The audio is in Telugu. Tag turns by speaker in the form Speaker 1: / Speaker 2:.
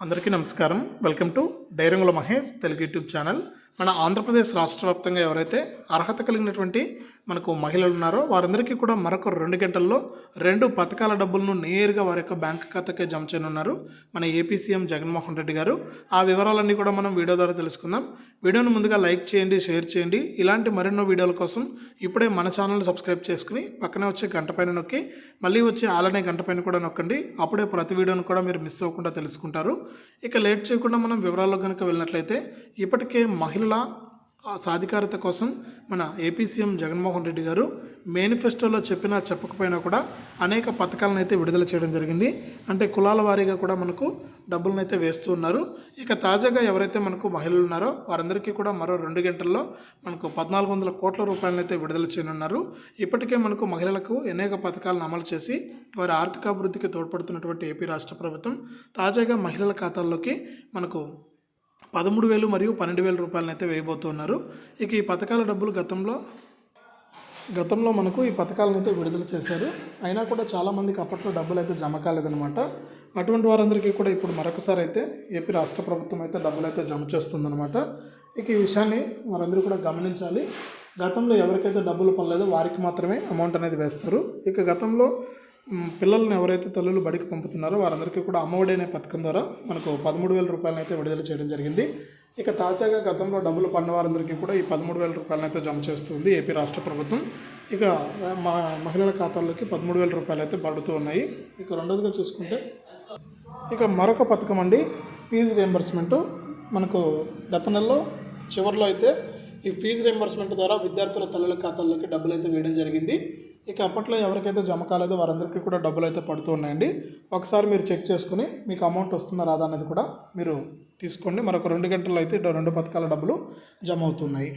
Speaker 1: అందరికీ నమస్కారం. Welcome to డైరంగుల Mahesh Telugu YouTube channel. మన ఆంధ్రప్రదేశ్ రాష్ట్ర వ్యాప్తంగా ఎవరైతే అర్హత కలిగినటువంటి మనకు మహిళలు ఉన్నారో వారందరికీ కూడా మరొక రెండు గంటల్లో రెండు పథకాల డబ్బులను నేరుగా వారి యొక్క బ్యాంక్ ఖాతాకే జమ చేయనున్నారు మన ఏపీ సీఎం జగన్మోహన్ రెడ్డి గారు. ఆ వివరాలన్నీ కూడా మనం వీడియో ద్వారా తెలుసుకుందాం. వీడియోను ముందుగా లైక్ చేయండి షేర్ చేయండి. ఇలాంటి మరెన్నో వీడియోల కోసం ఇప్పుడే మన ఛానల్ సబ్స్క్రైబ్ చేసుకుని పక్కనే వచ్చే గంట పైన నొక్కి మళ్ళీ వచ్చే ఆలనే గంట పైన కూడా నొక్కండి. అప్పుడే ప్రతి వీడియోను కూడా మీరు మిస్ అవ్వకుండా తెలుసుకుంటారు. ఇక లేట్ చేయకుండా మనం వివరాల్లో కనుక వెళ్ళినట్లయితే ఇప్పటికే మహిళ ఆ సాధికారత కోసం మన ఏపీ సీఎం జగన్మోహన్ రెడ్డి గారు మేనిఫెస్టోలో చెప్పినా చెప్పకపోయినా కూడా అనేక పథకాలను అయితే విడుదల చేయడం జరిగింది. అంటే కులాల వారీగా కూడా మనకు డబ్బులను అయితే వేస్తూ ఉన్నారు. ఇక తాజాగా ఎవరైతే మనకు మహిళలు ఉన్నారో వారందరికీ కూడా మరో రెండు గంటల్లో మనకు పద్నాలుగు వందల కోట్ల రూపాయలను అయితే విడుదల చేయనున్నారు. ఇప్పటికే మనకు మహిళలకు అనేక పథకాలను అమలు చేసి వారి ఆర్థికాభివృద్ధికి తోడ్పడుతున్నటువంటి ఏపీ రాష్ట్ర ప్రభుత్వం తాజాగా మహిళల ఖాతాల్లోకి మనకు పదమూడు వేలు మరియు పన్నెండు వేల రూపాయలను అయితే వేయబోతున్నారు. ఇక ఈ పథకాల డబ్బులు గతంలో గతంలో మనకు ఈ పథకాలను అయితే విడుదల చేశారు. అయినా కూడా చాలామందికి అప్పట్లో డబ్బులు అయితే జమ కాలేదనమాట అటువంటి వారందరికీ కూడా ఇప్పుడు మరొకసారి అయితే ఏపీ రాష్ట్ర ప్రభుత్వం అయితే డబ్బులు అయితే జమ చేస్తుందన్నమాట. ఇక ఈ విషయాన్ని వారందరూ కూడా గమనించాలి. గతంలో ఎవరికైతే డబ్బులు పడలేదో వారికి మాత్రమే అమౌంట్ అనేది వేస్తారు. ఇక గతంలో పిల్లల్ని ఎవరైతే తల్లులు బడికి పంపుతున్నారో వారందరికీ కూడా అమ్మఒడి అనే పథకం ద్వారా మనకు పదమూడు వేల రూపాయలను అయితే విడుదల చేయడం జరిగింది. ఇక తాజాగా గతంలో డబ్బులు పడిన వారందరికీ కూడా ఈ పదమూడు వేల రూపాయలను అయితే జమ చేస్తుంది ఏపీ రాష్ట్ర ప్రభుత్వం. ఇక మా మహిళల ఖాతాల్లోకి పదమూడు వేల రూపాయలు అయితే పడుతూ ఉన్నాయి. ఇక రెండోదిగా చూసుకుంటే ఇక మరొక పథకం అండి ఫీజు రియంబర్స్మెంటు. మనకు గత నెలలో చివరిలో అయితే ఈ ఫీజు రియంబర్స్మెంట్ ద్వారా విద్యార్థుల తల్లుల ఖాతాల్లోకి డబ్బులు అయితే వేయడం జరిగింది. ఇక అప్పట్లో ఎవరికైతే జమ కాలేదో వారందరికీ కూడా డబ్బులు అయితే పడుతూ ఉన్నాయండి. ఒకసారి మీరు చెక్ చేసుకుని మీకు అమౌంట్ వస్తుందా రాదా అనేది కూడా మీరు తీసుకోండి. మరొక రెండు గంటల్లో అయితే రెండు పథకాల డబ్బులు జమ అవుతున్నాయి.